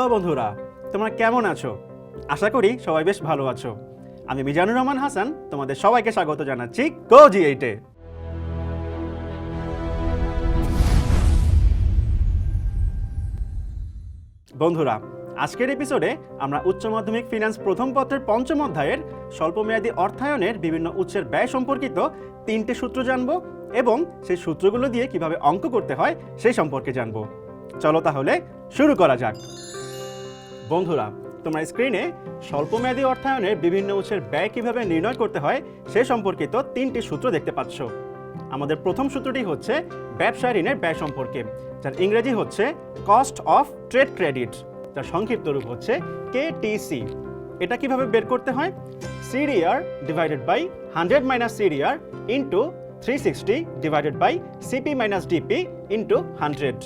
Hello বন্ধুরা, তোমরা কেমন আছো? আশা করি সবাই বেশ ভালো আছো। আমি মিজানুর রহমান হাসান, তোমাদের সবাইকে স্বাগত জানাচ্ছি কোজি এইটে বন্ধুরা, আজকের এপিসোডে আমরা উচ্চ মাধ্যমিক ফিনান্স প্রথম পত্রের পঞ্চম অধ্যায়ের স্বল্পমেয়াদী অর্থায়নের বিভিন্ন উৎসের ব্যয় সম্পর্কিত তিনটে সূত্র জানব এবং সেই সূত্রগুলো দিয়ে কীভাবে অঙ্ক করতে হয় সেই সম্পর্কে জানব। চলো তাহলে শুরু করা যাক। বন্ধুরা, তোমরা স্ক্রিনে স্বল্পমেয়াদী অর্থায়নের বিভিন্ন উৎসের ব্যয় কীভাবে নির্ণয় করতে হয় সে সম্পর্কিত তিনটি সূত্র দেখতে পাচ্ছ। আমাদের প্রথম সূত্রটি হচ্ছে ব্যবসা ঋণের ব্যয় সম্পর্কে, যার ইংরেজি হচ্ছে কস্ট অফ ট্রেড ক্রেডিট যার সংক্ষিপ্ত রূপ হচ্ছে কে কেটিসি এটা কীভাবে বের করতে হয়? CDR divided by hundred minus CDR into three sixty divided by CP minus DP into hundred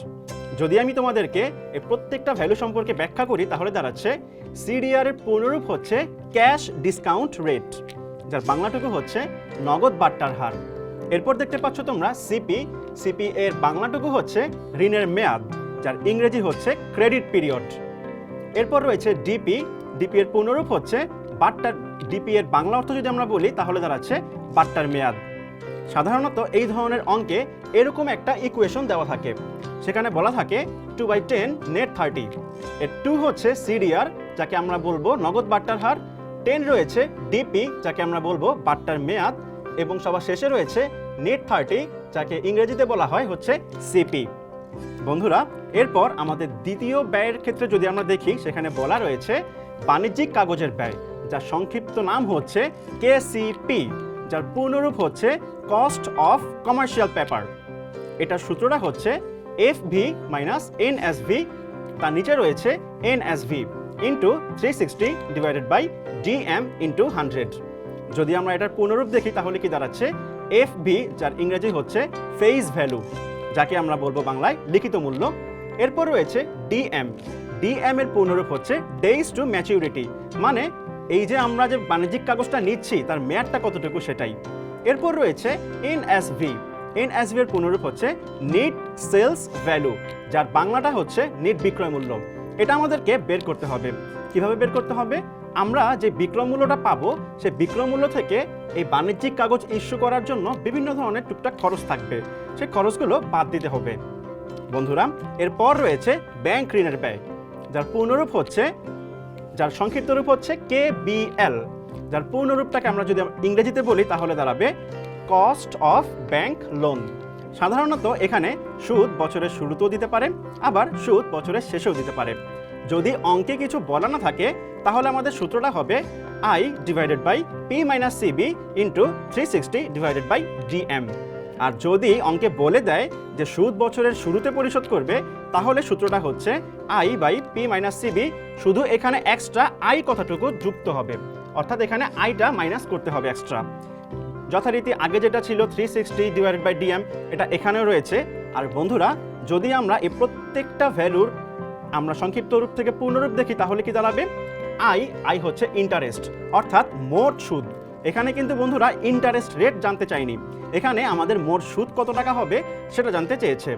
যদি আমি তোমাদেরকে এই প্রত্যেকটা ভ্যালু সম্পর্কে ব্যাখ্যা করি, তাহলে দাঁড়াচ্ছে সিডিআর এর পূর্ণরূপ হচ্ছে ক্যাশ ডিসকাউন্ট রেট যার বাংলাটুকু হচ্ছে নগদ বাট্টার হার। এরপর দেখতে পাচ্ছ তোমরা সিপি সিপি এর বাংলাটুকু হচ্ছে ঋণের মেয়াদ, যার ইংরেজি হচ্ছে ক্রেডিট পিরিয়ড এরপর রয়েছে ডিপি ডিপি এর পূর্ণরূপ হচ্ছে বাট্টার ডিপি এর বাংলা অর্থ যদি আমরা বলি, তাহলে দাঁড়াচ্ছে বাট্টার মেয়াদ। সাধারণত এই ধরনের অঙ্কে এরকম একটা ইকুয়েশন দেওয়া থাকে। সেখানে বলা থাকে two by ten net thirty এর টু হচ্ছে সিডিআর যাকে আমরা বলব নগদ বাট্টার হার। টেন রয়েছে ডিপি যাকে আমরা বলব বাট্টার মেয়াদ। এবং সবার শেষে রয়েছে নেট থার্টি যাকে ইংরেজিতে বলা হয় হচ্ছে সিপি বন্ধুরা, এরপর আমাদের দ্বিতীয় ব্যয়ের ক্ষেত্রে যদি আমরা দেখি, সেখানে বলা রয়েছে বাণিজ্যিক কাগজের ব্যয়, যার সংক্ষিপ্ত নাম হচ্ছে কেসিপি যার পূর্ণরূপ হচ্ছে কস্ট অফ কমার্শিয়াল পেপার এটার সূত্রটা হচ্ছে F V minus N S V তার নিচে রয়েছে N S V into three sixty divided by DM into hundred যদি আমরা এটার পূর্ণরূপ দেখি, তাহলে কি দাঁড়াচ্ছে? এফ ভি যার ইংরেজি হচ্ছে ফেইস ভ্যালু যাকে আমরা বলব বাংলায় লিখিত মূল্য। এরপর রয়েছে ডিএম ডিএম এর পূর্ণরূপ হচ্ছে ডেইজ টু ম্যাচিউরিটি মানে এই যে আমরা যে বাণিজ্যিক কাগজটা নিচ্ছি, তার মেয়াদটা কতটুকু সেটাই। এরপর রয়েছে এনএসভি। এনএসভি এর পুনরূপ হচ্ছে নেট সেলস ভ্যালু, যার বাংলাটা হচ্ছে নেট বিক্রয় মূল্য। এটা আমাদেরকে বের করতে হবে। কীভাবে বের করতে হবে? আমরা যে বিক্রয় মূল্যটা পাবো সেই বিক্রয় মূল্য থেকে এই বাণিজ্যিক কাগজ ইস্যু করার জন্য বিভিন্ন ধরনের টুকটাক খরচ থাকবে। সেই খরচগুলো বাদ দিতে হবে। বন্ধুরা, এরপর রয়েছে ব্যাংক ঋণের ব্যয়, যার পূর্ণরূপ হচ্ছে যার সংক্ষিপ্ত রূপ হচ্ছে কে বিএল যার পূর্ণরূপটাকে আমরা যদি ইংরেজিতে বলি, তাহলে দাঁড়াবে কস্ট অফ ব্যাংক লোন। সাধারণত এখানে সুদ বছরের শুরুতেও দিতে পারে, আবার সুদ বছরের শেষেও দিতে পারে। যদি অঙ্কে কিছু বলা না থাকে, তাহলে আমাদের সূত্রটা হবে I divided by P minus CB into three sixty divided by DM আর যদি অঙ্কে বলে দেয় যে সুদ বছরের শুরুতে পরিশোধ করবে তাহলে সূত্রটা হচ্ছে I by P minus CB শুধু এখানে এক্সট্রা আই কথাটুকু যুক্ত হবে। অর্থাৎ এখানে আইটা মাইনাস করতে হবে এক্সট্রা যথারীতি আগে যেটা ছিল three sixty divided by DM এটা এখানেও রয়েছে। আর বন্ধুরা, যদি আমরা এই প্রত্যেকটা ভ্যালুর আমরা সংক্ষিপ্ত রূপ থেকে পূর্ণরূপ দেখি, তাহলে কি দাঁড়াবে? আই আই হচ্ছে ইন্টারেস্ট অর্থাৎ মোট সুদ। এখানে কিন্তু বন্ধুরা ইন্টারেস্ট রেট জানতে চাইনি। এখানে আমাদের মোট সুদ কত টাকা হবে সেটা জানতে চেয়েছে।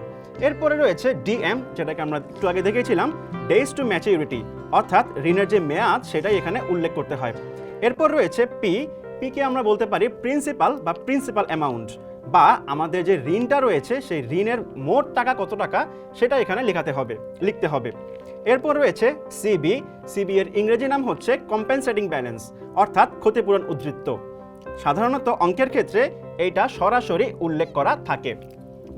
এরপরে রয়েছে ডিএম, যেটাকে আমরা একটু আগে দেখেছিলাম ডেজ টু ম্যাচিউরিটি অর্থাৎ ঋণের যে মেয়াদ, সেটাই এখানে উল্লেখ করতে হয়। এরপর রয়েছে পি পিকে আমরা বলতে পারি প্রিন্সিপাল বা প্রিন্সিপাল অ্যামাউন্ট বা আমাদের যে ঋণটা রয়েছে, সেই ঋণের মোট টাকা কত টাকা, সেটা এখানে লেখাতে হবে, লিখতে হবে। এরপর রয়েছে সিবি সিবি এর ইংরেজি নাম হচ্ছে কম্পেনসেটিং ব্যালেন্স অর্থাৎ ক্ষতিপূরণ উদ্ধৃত্ত। সাধারণত অঙ্কের ক্ষেত্রে এইটা সরাসরি উল্লেখ করা থাকে।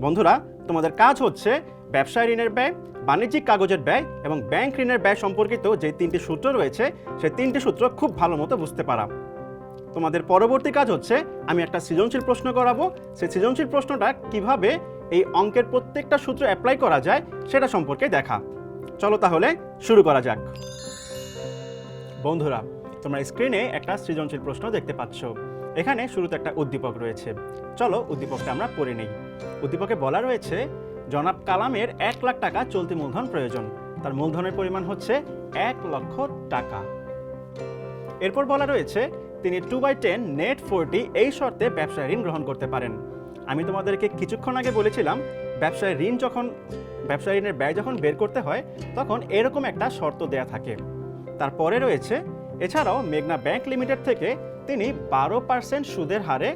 বন্ধুরা, তোমাদের কাজ হচ্ছে ব্যবসায় ঋণের ব্যয়, বাণিজ্যিক কাগজের ব্যয় এবং ব্যাংক ঋণের ব্যয় সম্পর্কিত যে তিনটি সূত্র রয়েছে, সেই তিনটি সূত্র খুব ভালো মতো বুঝতে পারা। তোমাদের পরবর্তী কাজ হচ্ছে, আমি একটা সৃজনশীল প্রশ্ন করাবো। সেই সৃজনশীল প্রশ্নটা কীভাবে এই অঙ্কের প্রত্যেকটা সূত্র অ্যাপ্লাই করা যায়, সেটা সম্পর্কে দেখা। চলো তাহলে শুরু করা যাক। বন্ধুরা, তোমরা স্ক্রিনে একটা সৃজনশীল প্রশ্ন দেখতে পাচ্ছ। এখানে শুরুতে একটা উদ্দীপক রয়েছে। চলো উদ্দীপকটা আমরা পড়ে নেই। উদ্দীপকে বলা রয়েছে, জনাব কালামের এক লাখ টাকা চলতি মূলধন প্রয়োজন। তার মূলধনের পরিমাণ হচ্ছে এক লক্ষ টাকা। এরপর বলা রয়েছে, তিনি two by ten net forty এই শর্তে ব্যবসায় ঋণ গ্রহণ করতে পারেন। আমি তোমাদেরকে কিছুক্ষণ আগে বলেছিলাম, ব্যবসায় ঋণ যখন ব্যবসা ঋণের ব্যয় যখন বের করতে হয়, তখন এরকম একটা শর্ত দেয়া থাকে। তারপরে রয়েছে, এছাড়াও মেঘনা ব্যাংক লিমিটেড থেকে তিনি বারো পার্সেন্ট সুদের হারে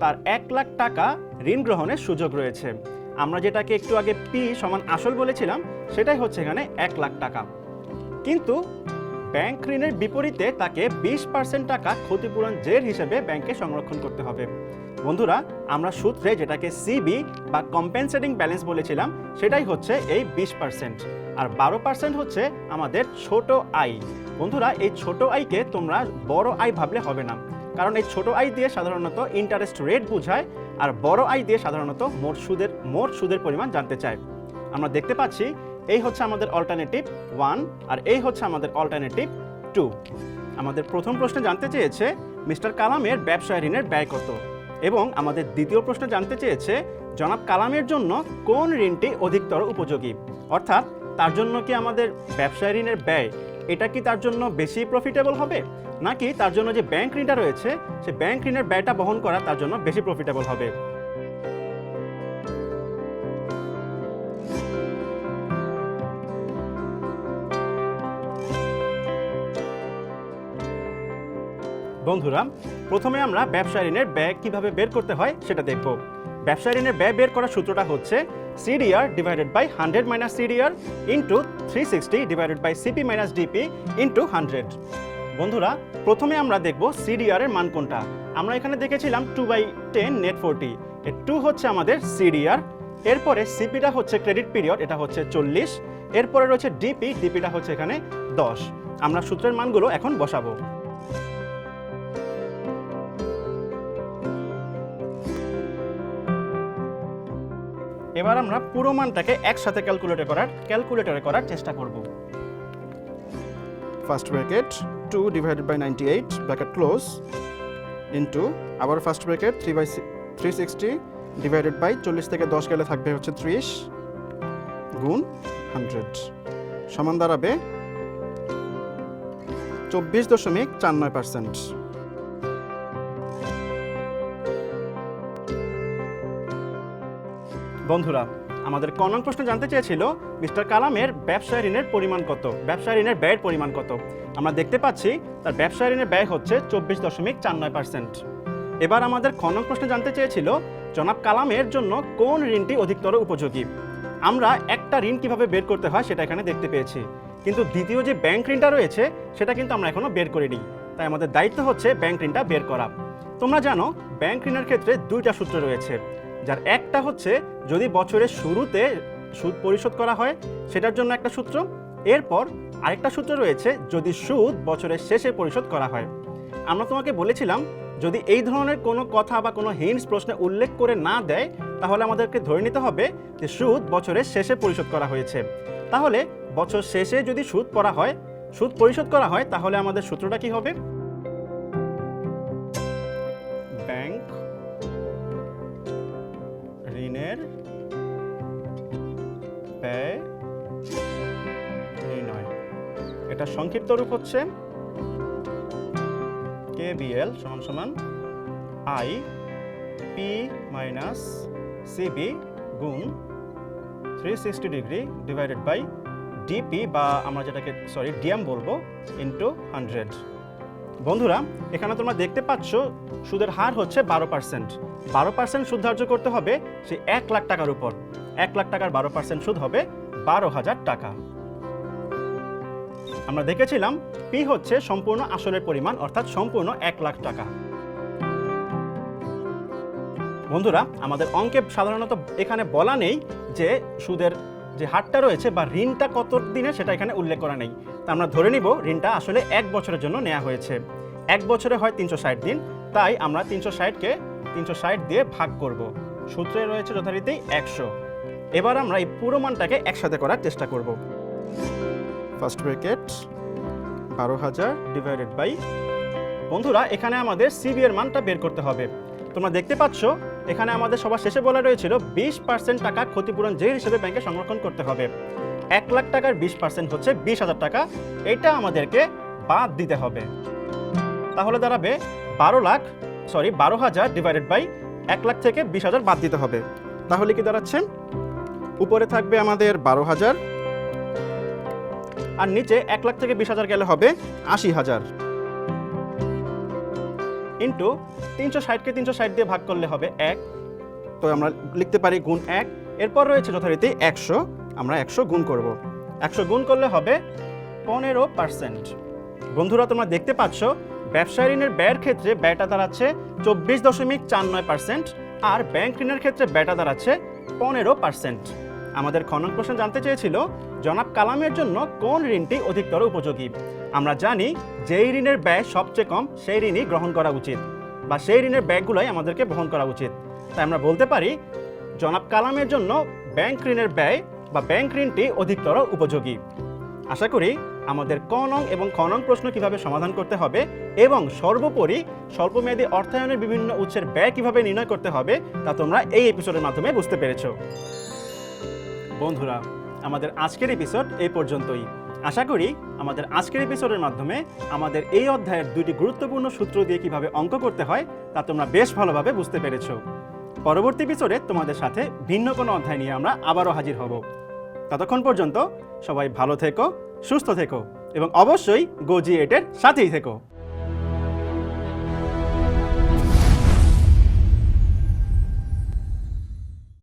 তার এক লাখ টাকা ঋণ গ্রহণের সুযোগ রয়েছে। আমরা যেটাকে একটু আগে পি সমান আসল বলেছিলাম, সেটাই হচ্ছে এখানে এক লাখ টাকা। কিন্তু ব্যাংক ঋণের বিপরীতে তাকে বিশ পার্সেন্ট টাকা ক্ষতিপূরণ জের হিসেবে ব্যাংকে সংরক্ষণ করতে হবে। বন্ধুরা, আমরা সূত্রে যেটাকে সিবি বা কম্পেনসেটিং ব্যালেন্স বলেছিলাম, সেটাই হচ্ছে এই বিশ পার্সেন্ট আর বারো পার্সেন্ট হচ্ছে আমাদের ছোট আই বন্ধুরা, এই ছোট আইকে তোমরা বড় আই ভাবলে হবে না। কারণ এই ছোট আই দিয়ে সাধারণত ইন্টারেস্ট রেট বোঝায়, আর বড় আই দিয়ে সাধারণত মোট সুদের মোট সুদের পরিমাণ জানতে চায়। আমরা দেখতে পাচ্ছি এই হচ্ছে আমাদের অল্টারনেটিভ ওয়ান আর এই হচ্ছে আমাদের অল্টারনেটিভ টু আমাদের প্রথম প্রশ্নে জানতে চেয়েছে মিস্টার কালামের ব্যবসায় ঋণের ব্যয় কত এবং আমাদের দ্বিতীয় প্রশ্ন জানতে চেয়েছে জনাব কালামের জন্য কোন ঋণটি অধিকতর উপযোগী? অর্থাৎ তার জন্য কি আমাদের ব্যবসায় ঋণের ব্যয় এটা কি তার জন্য বেশি প্রফিটেবল হবে? নাকি তার জন্য যে ব্যাংক ঋণটা রয়েছে, সে ব্যাংক ঋণের ব্যয়টা বহন করা তার জন্য বেশি প্রফিটেবল হবে? বন্ধুরা, প্রথমে আমরা ব্যবসা ঋণের ব্যয় কীভাবে বের করতে হয় সেটা দেখব। ব্যবসা ঋণের ব্যয় বের করার সূত্রটা হচ্ছে CDR divided by hundred minus CDR into three sixty divided by CP minus DP into hundred. বন্ধুরা, প্রথমে আমরা দেখব সিডিআর এর মান কোনটা। আমরা এখানে দেখেছিলাম two by ten net forty. Two হচ্ছে আমাদের সিডিআর, এরপরে সিপিটা হচ্ছে ক্রেডিট পিরিয়ড, এটা হচ্ছে চল্লিশ, এরপরে রয়েছে ডিপি, ডিপিটা হচ্ছে এখানে দশ। আমরা সূত্রের মানগুলো এখন বসাবো। এবার আমরা পুরো মানটাকে একসাথে ক্যালকুলেটর করার ক্যালকুলেটরে করার চেষ্টা করব। First bracket two divided by ninety eight bracket close into আবার first bracket three by three sixty divided by চল্লিশ থেকে দশ গেলে থাকবে হচ্ছে ত্রিশ, গুণ হান্ড্রেড সমান দাঁড়াবে চব্বিশ দশমিক চার নয় পার্সেন্ট বন্ধুরা, আমাদের ক নং প্রশ্ন জানতে চেয়েছিল, মিস্টার কালামের ব্যবসা ঋণের পরিমাণ কত? ব্যবসা ঋণের ব্যয়ের পরিমাণ কত? আমরা দেখতে পাচ্ছি, তার ব্যবসা ঋণের ব্যয় হচ্ছে চব্বিশ দশমিক চার নয় পার্সেন্ট। এবার আমাদের খ নং প্রশ্ন জানতে চেয়েছিল, জনাব কালামের জন্য কোন ঋণটি অধিকতর উপযোগী? আমরা একটা ঋণ কীভাবে বের করতে হয় সেটা এখানে দেখতে পেয়েছি। কিন্তু দ্বিতীয় যে ব্যাংক ঋণটা রয়েছে, সেটা কিন্তু আমরা এখনও বের করিনি। তাই আমাদের দায়িত্ব হচ্ছে ব্যাংক ঋণটা বের করা। তোমরা জানো, ব্যাংক ঋণের ক্ষেত্রে দুইটা সূত্র রয়েছে। যার একটা হচ্ছে যদি বছরের শুরুতে সুদ পরিশোধ করা হয়, সেটার জন্য একটা সূত্র। এরপর আরেকটা সূত্র রয়েছে, যদি সুদ বছরের শেষে পরিশোধ করা হয়। আমরা তোমাকে বলেছিলাম, যদি এই ধরনের কোনো কথা বা কোনো হিন্টস প্রশ্নে উল্লেখ করে না দেয়, তাহলে আমাদেরকে ধরে নিতে হবে যে সুদ বছরের শেষে পরিশোধ করা হয়েছে। তাহলে বছর শেষে যদি সুদ পড়া হয়, সুদ পরিশোধ করা হয়, তাহলে আমাদের সূত্রটা কি হবে? এটা সংক্ষিপ্ত রূপ হচ্ছে কে বিএল সমান সমান আই পি মাইনাস সিবি গুণ three sixty degree divided by DP বা আমরা যেটাকে সরি ডিএম বলব ইন্টু হান্ড্রেড বন্ধুরা, এখানে তোমরা দেখতে পাচ্ছ সুদের হার হচ্ছে বারো পার্সেন্ট বারো পার্সেন্ট সুদ ধার্য করতে হবে সে এক লাখ টাকার উপর। এক লাখ টাকার বারো পার্সেন্ট সুদ হবে বারো হাজার টাকা। আমরা দেখেছিলাম পি হচ্ছে সম্পূর্ণ আসলের পরিমাণ, অর্থাৎ সম্পূর্ণ এক লাখ টাকা। বন্ধুরা, আমাদের অঙ্কে সাধারণত এখানে বলা নেই যে সুদের যে হারটা রয়েছে বা ঋণটা কত দিনে সেটা এখানে উল্লেখ করা নেই। তা আমরা ধরে নিব, ঋণটা আসলে এক বছরের জন্য নেওয়া হয়েছে। এক বছরে হয় তিনশো ষাট দিন, তাই আমরা তিনশো ষাটকে তিনশো ষাট দিয়ে ভাগ করব। সূত্রে রয়েছে যথারীতি একশো। এবার আমরা এই পুরো মানটাকে একসাথে করার চেষ্টা করব। ফার্স্ট ব্রেকেট বারো হাজার ডিভাইডেড বাই বন্ধুরা, এখানে আমাদের সিবি এর মানটা বের করতে হবে। তোমরা দেখতে পাচ্ছ, এখানে আমাদের সবার শেষে বলা রয়েছিল বিশ পার্সেন্ট টাকা ক্ষতিপূরণ যে হিসেবে ব্যাংকে সংরক্ষণ করতে হবে। এক লাখ টাকার বিশ পার্সেন্ট হচ্ছে বিশ হাজার টাকা। এটা আমাদেরকে বাদ দিতে হবে। তাহলে দাঁড়াবে বারো লাখ সরি বারো হাজার ডিভাইডেড বাই এক লাখ থেকে বিশ হাজার বাদ দিতে হবে। তাহলে কি দাঁড়াচ্ছে উপরে থাকবে আমাদের বারো হাজার। আর নিচে এক লাখ থেকে বিশ হাজার গেলে হবে আশি হাজার। ইন্টু তিনশো ষাটকে তিনশো ষাট দিয়ে ভাগ করলে হবে এক। তো আমরা লিখতে পারি গুণ এক। এরপর রয়েছে যথারীতি একশো। আমরা একশো গুণ করব। একশো গুণ করলে হবে পনেরো পার্সেন্ট। বন্ধুরা, তোমরা দেখতে পাচ্ছ, ব্যবসায় ঋণের ব্যয়ের ক্ষেত্রে ব্যয়টা দাঁড়াচ্ছে চব্বিশ দশমিক চার নয় পার্সেন্ট আর ব্যাংক ঋণের ক্ষেত্রে ব্যয়টা দাঁড়াচ্ছে পনেরো পার্সেন্ট। আমাদের খনন প্রশ্ন জানতে চেয়েছিল জনাব কালামের জন্য কোন ঋণটি অধিকতর উপযোগী? আমরা জানি যেই ঋণের ব্যয় সবচেয়ে কম, সেই ঋণই গ্রহণ করা উচিত বা সেই ঋণের ব্যয়গুলোই আমাদেরকে বহন করা উচিত। তাই আমরা বলতে পারি, জনাব কালামের জন্য ব্যাংক ঋণের ব্যয় বা ব্যাংক ঋণটি অধিকতর উপযোগী। আশা করি আমাদের ক নং এবং খ নং প্রশ্ন কীভাবে সমাধান করতে হবে এবং সর্বোপরি স্বল্পমেয়াদী অর্থায়নের বিভিন্ন উৎসের ব্যয় কীভাবে নির্ণয় করতে হবে তা তোমরা এই এপিসোডের মাধ্যমে বুঝতে পেরেছ। বন্ধুরা আমাদের আজকের এপিসোড এই পর্যন্তই। আশা করি আমাদের আজকের এপিসোডের মাধ্যমে আমাদের এই অধ্যায়ের দুটি গুরুত্বপূর্ণ সূত্র দিয়ে কীভাবে অঙ্ক করতে হয় তা তোমরা বেশ ভালোভাবে বুঝতে পেরেছ। পরবর্তী এপিসোডে তোমাদের সাথে ভিন্ন কোনো অধ্যায় নিয়ে আমরা আবারও হাজির হব। ততক্ষণ পর্যন্ত সবাই ভালো থেকো, সুস্থ থেকো এবং অবশ্যই গোজি এটের সাথেই থেকো।